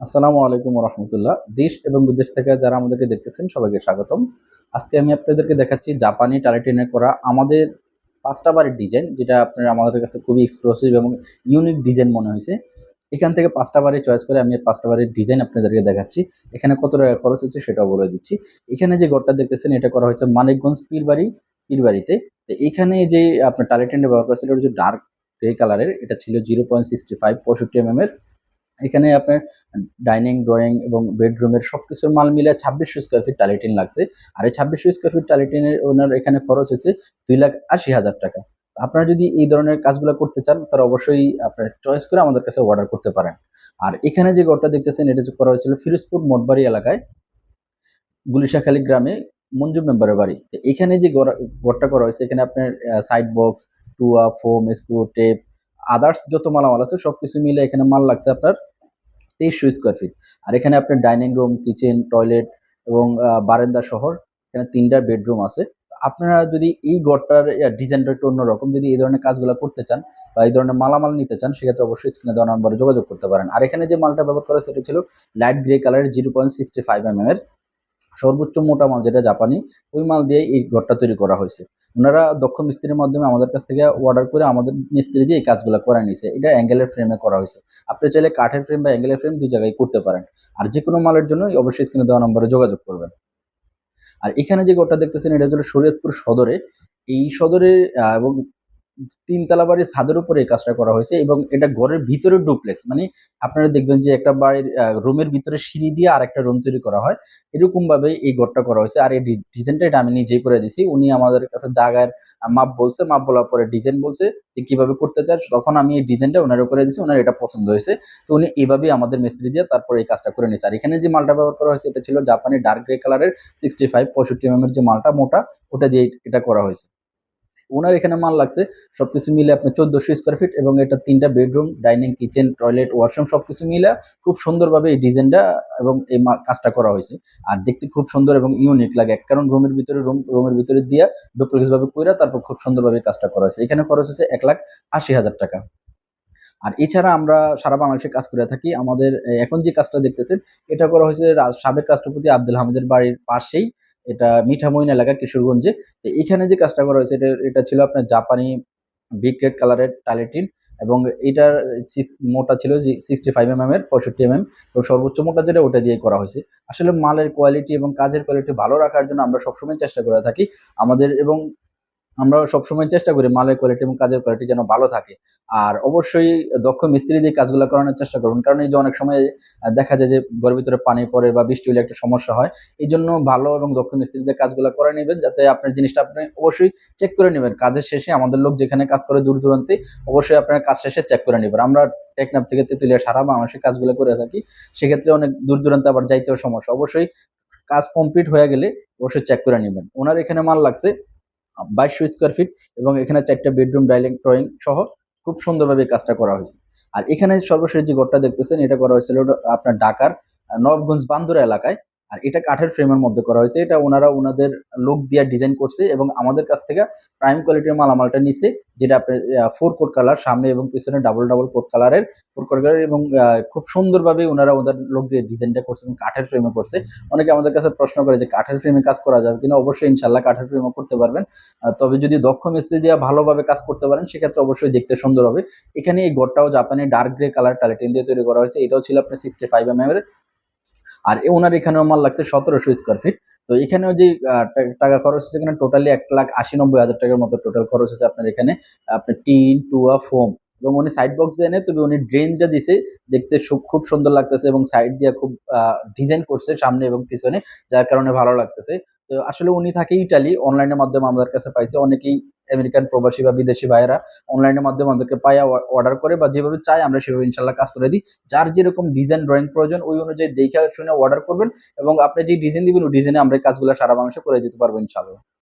আসসালামু আলাইকুম রহমতুল্লাহ দেশ এবং বিদেশ থেকে যারা আমাদেরকে দেখতেছেন, সবাইকে স্বাগতম। আজকে আমি আপনাদেরকে দেখাচ্ছি জাপানি টালিটিনে করা আমাদের পাঁচটা বাড়ির ডিজাইন, যেটা আপনার আমাদের কাছে খুবই এক্সক্লুসিভ এবং ইউনিক ডিজাইন মনে হয়েছে। এখান থেকে পাঁচটা বাড়ি চয়েস করে আমি পাঁচটা বাড়ির ডিজাইন আপনাদেরকে দেখাচ্ছি। এখানে কত টাকা খরচ হচ্ছে সেটাও বলে দিচ্ছি। এখানে যে ঘরটা দেখতেছেন, এটা করা হয়েছে মানিকগঞ্জ পীরবাড়ি পীরবাড়িতে তো এখানে যে আপনার টালিটেন্ডে ব্যবহার করেছিল ওটা হচ্ছে ডার্ক গ্রে কালারের এটা ছিল জিরো পয়েন্ট সিক্সটি ফাইভ পঁয়ষট্টি এম এর। এখানে আপনার ডাইনিং, ড্রয়িং এবং বেডরুমের সব কিছুর মাল মিলে ছাব্বিশশো স্কোয়ার ফিট টালিটিন লাগছে। আর এই ছাব্বিশশো স্কোয়ার ফিট টালিটিনের ওনার এখানে খরচ হয়েছে দুই লাখ আশি হাজার টাকা। আপনারা যদি এই ধরনের কাজগুলো করতে চান, তাহলে অবশ্যই আপনার চয়েস করে আমাদের কাছে অর্ডার করতে পারেন। আর এখানে যে ঘরটা দেখতেছেন, এটা যে করা হয়েছিল ফিরোজপুর মোটবাড়ি এলাকায়, গুলিশাখালী গ্রামে মঞ্জু মেম্বারের বাড়ি। তো এখানে যে ঘর- ঘরটা করা হয়েছে, এখানে আপনার সাইড বক্স টুয়া ফোম স্ক্রু টেপ আদার্স যত মালামাল আছে সব কিছু মিলে এখানে মাল লাগছে আপনার তেইশশো স্কোয়ার ফিট আর এখানে আপনার ডাইনিং রুম কিচেন টয়লেট এবং বারান্দা শহর, এখানে তিনটা বেডরুম আছে। আপনারা যদি এই ঘরটার ডিজাইনটা একটু অন্যরকম যদি এই ধরনের কাজগুলো করতে চান বা এই ধরনের মালামাল নিতে চান, সেক্ষেত্রে অবশ্যই স্ক্রিনে দেওয়া নম্বরে যোগাযোগ করতে পারেন। আর এখানে যে মালটা ব্যবহার করা সেটা ছিল লাইট গ্রে কালারের zero point sixty five M এর। সর্বোচ্চ মোটা মাল যেটা জাপানি, ওই মাল দিয়ে এই ঘরটা তৈরি করা হয়েছে। ওনারা দক্ষ মিস্ত্রির মাধ্যমে আমাদের কাছ থেকে অর্ডার করে আমাদের মিস্ত্রি দিয়ে এই কাজগুলো করে নিয়েছে। এটা অ্যাঙ্গেলের ফ্রেমে করা হয়েছে। আপনি চাইলে কাঠের ফ্রেম বা অ্যাঙ্গেলের ফ্রেম দুই জায়গায় করতে পারেন। আর যে কোনো মালের জন্য অবশ্যই স্ক্রিনে দেওয়া নম্বরে যোগাযোগ করবেন। আর এখানে যে ঘরটা দেখতেছেন, এটা হলো শরীয়তপুর সদরে। এই সদরে এবং তিনতলা বাড়ির ছাদের উপরে এই কাজটা করা হয়েছে এবং এটা ঘরের ভিতরে ডুপ্লেক্স। মানে আপনারা দেখবেন যে একটা বাড়ির রুমের ভিতরে সিঁড়ি দিয়ে আর একটা রুম তৈরি করা হয়। এরকম ভাবে এই ঘরটা করা হয়েছে। আর এই ডিজাইনটা এটা আমি নিজেই করে দিছি উনি আমাদের কাছে জায়গার মাপ বলছে, মাপ বলার পরে ডিজাইন বলছে যে কীভাবে করতে চায়। তখন আমি এই ডিজাইনটা ওনারও করে দিছি ওনার এটা পছন্দ হয়েছে। তো উনি এইভাবেই আমাদের মিস্ত্রি দিয়ে তারপরে এই কাজটা করে নিয়েছে। আর এখানে যে মালটা ব্যবহার করা হয়েছে, এটা ছিল জাপানি ডার্ক গ্রে কালারের সিক্সটি ফাইভ পঁয়ষট্টি এম এর যে মালটা, মোটা, ওটা দিয়ে এটা করা হয়েছে। ওনার এখানে মাল লাগছে সব কিছু মিলে আপনার চোদ্দোশো স্কোয়ার ফিট এবং এটা তিনটা bedroom dining kitchen toilet washroom সব কিছু মিলে খুব সুন্দরভাবে এই ডিজাইনটা এবং এই কাজটা করা হয়েছে। আর দেখতে খুব সুন্দর এবং ইউনিক লাগে। কারণ রুমের ভিতরে রুম রুমের ভিতরে দিয়া ডুপ্লেক্স ভাবে কইরা তারপর খুব সুন্দরভাবে কাজটা করা হয়েছে। এখানে খরচ হয়েছে এক লাখ আশি হাজার টাকা। আর এছাড়া আমরা সারা বাংলাদেশে কাজ করে থাকি। আমাদের এখন যে কাজটা দেখতেছেন, এটা করা হয়েছে সাবেক রাষ্ট্রপতি আব্দুল হামিদের বাড়ির পাশেই। এটা মিঠামইন এলাকা কিশোরগঞ্জে। তো এখানে যে কাজটা করা হয়েছে, এটা এটা ছিল আপনার জাপানি বিগ রেড কালারের টালেটিন এবং এটার সিক্স মোটা ছিল যে সিক্সটি ফাইভ এম এর, পঁয়ষট্টি এম এম এবং সর্বোচ্চ মোটা যেটা, ওটা দিয়ে করা হয়েছে। আসলে মালের কোয়ালিটি এবং কাজের কোয়ালিটি ভালো রাখার জন্য আমরা সবসময় চেষ্টা করে থাকি। আমাদের এবং আমরা সবসময় চেষ্টা করি মালের কোয়ালিটি এবং কাজের কোয়ালিটি যেন ভালো থাকে। আর অবশ্যই দক্ষ মিস্ত্রি দিয়ে কাজগুলো করানোর চেষ্টা করুন। কারণ এই যে অনেক সময় দেখা যায় যে ঘরের ভিতরে পানি পড়ে বা বৃষ্টি হলে একটা সমস্যা হয়, এই জন্য ভালো এবং দক্ষ মিস্ত্রি দিয়ে কাজগুলো করে নেবেন যাতে আপনার জিনিসটা আপনি অবশ্যই চেক করে নেবেন। কাজের শেষে আমাদের লোক যেখানে কাজ করে দূর দূরান্তে অবশ্যই আপনার কাজ শেষে চেক করে নেবেন। আমরা টেকনাফ থেকে তেতুলিয়া, সারা বাংলাদেশে কাজগুলো করে থাকি। সেক্ষেত্রে অনেক দূর দূরান্তে আবার যাইতেও সমস্যা। অবশ্যই কাজ কমপ্লিট হয়ে গেলে অবশ্যই চেক করে নেবেন। ওনার এখানে মাল লাগছে বাইশশো স্কোয়ার ফিট এবং এখানে চারটা বেডরুম ডাইনিং ড্রয়িং সহ খুব সুন্দরভাবে কাজটা করা হয়েছে। আর এখানে সর্বশেষ যে ঘরটা দেখতেছেন, এটা করা হয়েছিল আপনার ঢাকার নবগঞ্জ বান্দুরা এলাকায়। আর এটা কাঠের ফ্রেমের মধ্যে করা হয়েছে। এটা ওনারা ওনাদের লোক দিয়ে ডিজাইন করছে এবং আমাদের কাছ থেকে প্রাইম কোয়ালিটির মালামালটা নিছে, যেটা আপনার ফোর কোট কালার সামনে এবং পিছনে ডাবল ডাবল কোট কালারের ফোর কোট কালার এবং খুব সুন্দরভাবে ওনারা ওদের লোক দিয়ে ডিজাইনটা করছে এবং কাঠের ফ্রেমে করছে। অনেকে আমাদের কাছে প্রশ্ন করে যে কাঠের ফ্রেমে কাজ করা যাবে কিনা? অবশ্যই ইনশাল্লাহ কাঠের ফ্রেমে করতে পারবেন। তবে যদি দক্ষ মিস্ত্রি দিয়ে ভালোভাবে কাজ করতে পারেন, সেক্ষেত্রে অবশ্যই দেখতে সুন্দর হবে। এখানে এই ঘরটাও জাপানি ডার্ক গ্রে কালার টালিটিন দিয়ে তৈরি করা হয়েছে। এটাও ছিল আপনার সিক্সটি ফাইভ এম এর আর ওনার এখানেও আমার লাগছে সতেরোশো স্কোয়ার ফিট তো এখানেও যে টাকা খরচ হচ্ছে এখানে টোটালি এক লাখ আশি নব্বই হাজার টাকার মতো টোটাল খরচ হচ্ছে আপনার এখানে। আপনার টিন, টুয়া, ফোম। এবং উনি সাইড বক্স দেয় নাই, তবে উনি ড্রেনটা দিছে দেখতে খুব সুন্দর লাগতেছে এবং সাইড দিয়ে খুব ডিজাইন করছে সামনে এবং পিছনে যার কারণে ভালো লাগতেছে। তো আসলে উনি থাকে ইটালি অনলাইনের মাধ্যমে আমাদের কাছে পাইছে। অনেকেই আমেরিকান প্রবাসী বা বিদেশি ভাইয়েরা অনলাইনের মাধ্যমে আমাদেরকে পাইয়া অর্ডার করে বা যেভাবে চাই আমরা সেভাবে ইনশাল্লাহ কাজ করে দিই। যার যেরকম ডিজাইন ড্রয়িং প্রয়োজন ওই অনুযায়ী দেখে শুনে অর্ডার করবেন এবং আপনি যে ডিজাইন দিবেন ওই ডিজাইনে আমরা কাজগুলো সারা বাংলাদেশে করে দিতে পারব ইনশাল্লাহ।